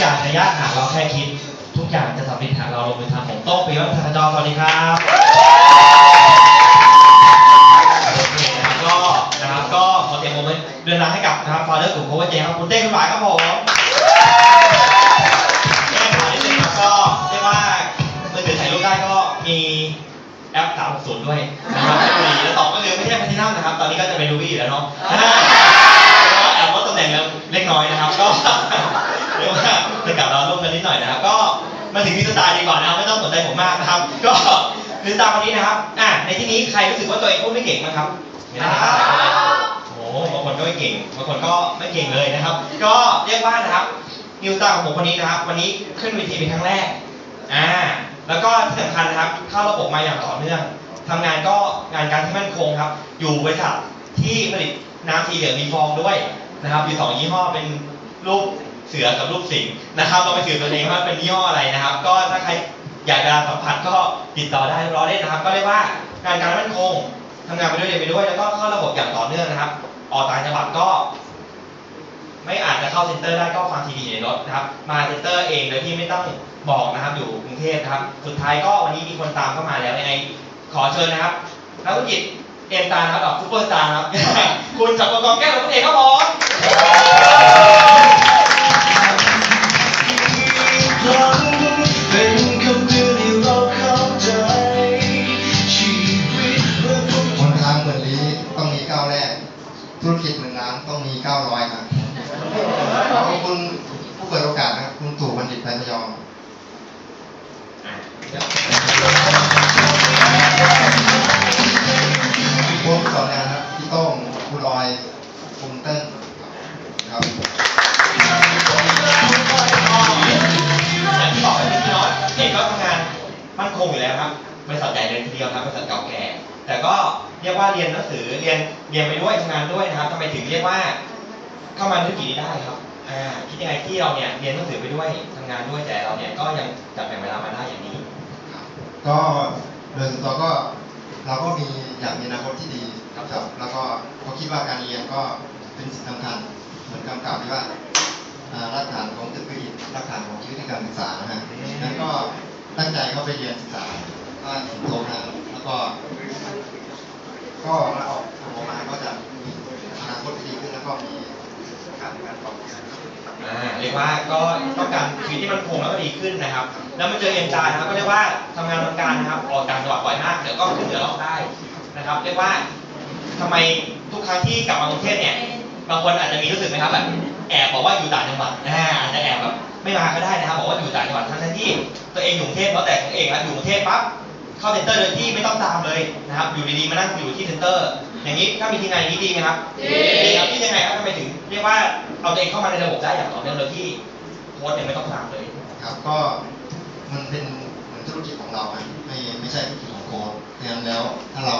อย่างจะยากหากเราแค่คิด ทุกอย่างจะสำเร็จหากเราลงมือทำผมโต้งปีวัฒนจรสวัสดีครับโอเคนะครับก็นะครับก็ขอเตรียมโมเมนต์เดินทางให้กับนะครับฟาเดอร์กลุ่มโคเวอร์เจครับคุณเต้คุณหมายครับผมแก้ข่าวนิดนึงครับก็เรียกว่ามือถือถ่ายรูปได้ก็มีแอป360ด้วยนะครับไม่บุรีและสอก็คือไม่ใช่แพลทินัมนะครับ ตอนนี้ก็จะเป็นรูบี้แล้วเนาะ มาถึงมิสตาร์ดีกว่านะครับไม่ต้องสนใจผมมากนะครับ ก็มิสตาร์คนนี้นะครับอะในที่นี้ใครรู้สึกว่าตัวเองพูดไม่เก่งบ้างครับโอ้โหบางคนก็ไม่เก่งบางคนก็ไม่เก่งเลยนะครับ ก็เรียกว่านะครับนิวสตาร์ของผมคนนี้นะครับ วันนี้ขึ้นเวทีเป็นครั้งแรกอ่าแล้วก็ที่สำคัญนะครับเข้าระบบมาอย่างต่อเนื่องทำงานก็งานการที่มั่นคงครับ อยู่บริษัทที่ผลิตน้ำสีเหลืองมีฟองด้วยนะครับอยู่สองยี่ห้อเป็นรูป เสือกับรูปสิงห์นะครับเราไปสืบตัวเองว่าเป็นยี่ห้ออะไรนะครับ ก็ถ้าใครอยากจะสัมผัสก็ติดต่อได้รอได้นะครับ ก็เรียกว่างานการมั่นคงทำงานไปด้วยเรียนไปด้วยแล้วก็เข้าระบบอย่างต่อเนื่องนะครับ ออกต่างจังหวัดก็ ไม่อาจจะเข้าเซ็นเตอร์ได้ก็ฟังทีวีในรถนะครับ มาเซ็นเตอร์เองโดยที่ไม่ต้องบอกนะครับ อยู่กรุงเทพนะครับ สุดท้ายก็วันนี้มีคนตามเข้ามาแล้วยังไงขอเชิญนะครับนักธุรกิจเอ็มตานะครับดอกซูเปอร์สตาร์ครับ คุณจับกรกรแก้วคุณเอกครับผม ธุรกิจหนึ่งล้านต้องมีเก้าร้อยครับขอบคุณผู้เปิดโอกาสนะครับคุณตู่บัณฑิตไพพยอมพวกสอนงานครับพี่โต้งคุณออยคุณเติ้ลครับอย่างที่บอกไปเมื่อกี้เนาะเอกก็ทำงานมั่นคงอยู่แล้วครับบริษัทใหญ่เลยทีเดียวครับบริษัทเก่าแก่ แต่ก็ เรียกว่าเรียนหนังสือเรียนเรียนไปด้วยทำงานด้วยนะครับทำไมถึงเรียกว่าเข้ามาธุรกิจนี้ได้ครับอ่าคิดยังไงที่เราเนี่ยเรียนหนังสือไปด้วยทำงานด้วยแต่เราเนี่ยก็ยังจัดแบ่งเวลามาได้อย่างนี้ ก็โดยส่วนตัวก็เราก็มีอยากมีอนาคตที่ดีครับแล้วก็เขาคิดว่าการเรียนก็เป็นสิ่งสำคัญเหมือนคำกล่าวที่ว่ารากฐานของตึกคืออิฐรากฐานของชีวิตในการศึกษานะฮะนั้นก็ตั้งใจเข้าไปเรียนศึกษาก็ถึงโตนะแล้วก็ ก็มาออกออกมาก็จะมีอนาคตที่ดีขึ้นแล้วก็มีการการปรับเปลี่ยนอ่าเรียกว่าก็ต้องการชีวิตที่มันคงแล้วก็ดีขึ้นนะครับ แล้วมาเจอเอ็มจานะครับก็เรียกว่าทำงานทำการนะครับออกต่างจังหวัดบ่อยมากเดี๋ยวก็ขึ้นเหนือลอกใต้นะครับ เรียกว่าทำไมทุกครั้งที่กลับมากรุงเทพเนี่ยบางคนอาจจะมีรู้สึกไหมครับแบบแอบบอกว่าอยู่ต่างจังหวัดอ่าอาจจะแอบแบบไม่มาก็ได้นะครับบอกว่าอยู่ต่างจังหวัดทั้งที่ตัวเองอยู่กรุงเทพแล้วแต่ของเองนะอยู่กรุงเทพปั๊บ เข้าเซ็นเตอร์โดยที่ไม่ต้องตามเลยนะครับ อยู่ดีๆมานั่งอยู่ที่เซ็นเตอร์ อย่างนี้ถ้ามีทีมงานอย่างนี้ดีไหมครับดีครับที่ยังไงครับทำไมถึงเรียกว่าเอาตัวเองเข้ามาในระบบได้อย่างต่อเนื่องโดยที่โค้ชเนี่ยไม่ต้องตามเลยครับก็มันเป็นเหมือนธุรกิจของเราอะไม่ไม่ใช่ธุรกิจของโค้ชดังนั้นแล้วถ้าเรา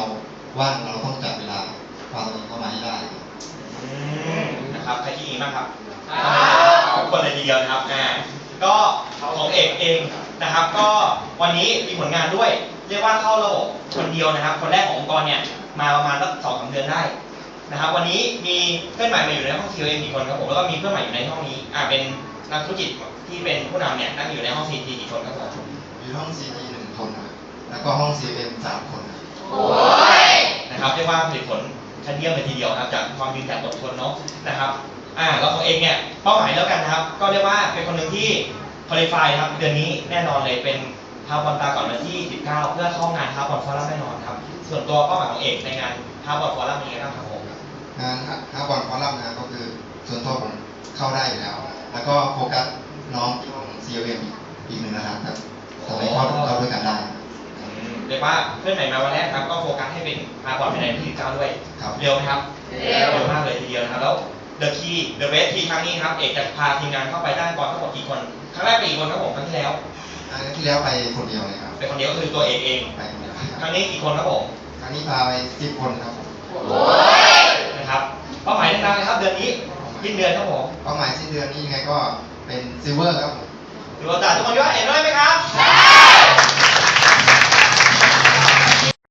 ว่างเราต้องจัดเวลาพาตัวเองเข้ามาให้ได้อืมนะครับใครที่ดีมากครับทุกคนเลยทีเดียวนะครับอ่าก็ของเอกเองนะครับ ก็วันนี้มีผลงานด้วย เรียกว่าเข้าระบบคนเดียวนะครับ คนแรกขององค์กรเนี่ยมาประมาณสักสองสามเดือนได้นะครับ วันนี้มีเพื่อนใหม่มาอยู่ในห้อง COM กี่คนครับผมแล้วก็มีเพื่อนใหม่อยู่ในห้องนี้อ่าเป็นนักธุรกิจที่เป็นผู้นำเนี่ยนั่งอยู่ในห้อง CT กี่คนครับผมมีห้อง CT หนึ่งคนนะแล้วก็ห้อง CM สามคนนะนะครับเรียกว่าผลิตผลชั้นเยี่ยมเลยทีเดียวนะครับจากความยืนหยัดอดทนเนาะนะครับอ่าแล้วของเองเนี่ยเป้าหมายแล้วกันนะครับ ก็เรียกว่าเป็นคนหนึ่งที่คุริฟายครับเดือนนี้แน่นอนเลยเป็น ฮาบอลตาก่อนวันที่ 19 เพื่อเข้างานฮาบอลฟอรัมแน่นอนครับ ส่วนตัวเป้าหมายของเอกในงานฮาบอลฟอรัมมีอะไรบ้างครับผมงานฮาบอลฟอรัมนะก็คือส่วนตัวผมเข้าได้อยู่แล้ว แล้วก็โฟกัสน้องที่ห้อง CM อีกหนึ่งนะครับครับทำให้เข้าเข้าด้วยกันได้อืมเรียกว่าเพื่อนใหม่มาวันแรกครับก็โฟกัสให้เป็นฮาบอลภายในวันที่19ด้วยครับเร็วไหมครับ เร็วมากเลยทีเดียวนะครับแล้ว เดอะคีเดอะเวสทีครั้งนี้ครับ เอกจะพาทีมงานเข้าไปด้านก่อนทั้งหมดกี่คน ครั้งแรกไปกี่คนครับผมครั้งที่แล้วครั้งที่แล้วไปคนเดียวเลยครับเป็นคนเดียวก็คือตัวเอกเอง ไปคนเดียวคครั้รั้งนี้กี่คนครับผมงนี้พาไปสิบคนครับผมนะครับเป้าหมายดังๆนะครับเดือนนี้สิ้นเดือนครับผมเป้าหมายสิ้นเดือนนี้ยังไงก็เป็นซิลเวอร์ครับผมดูโอกาสทุกคนด้วยเห็นด้วยไหมครับได้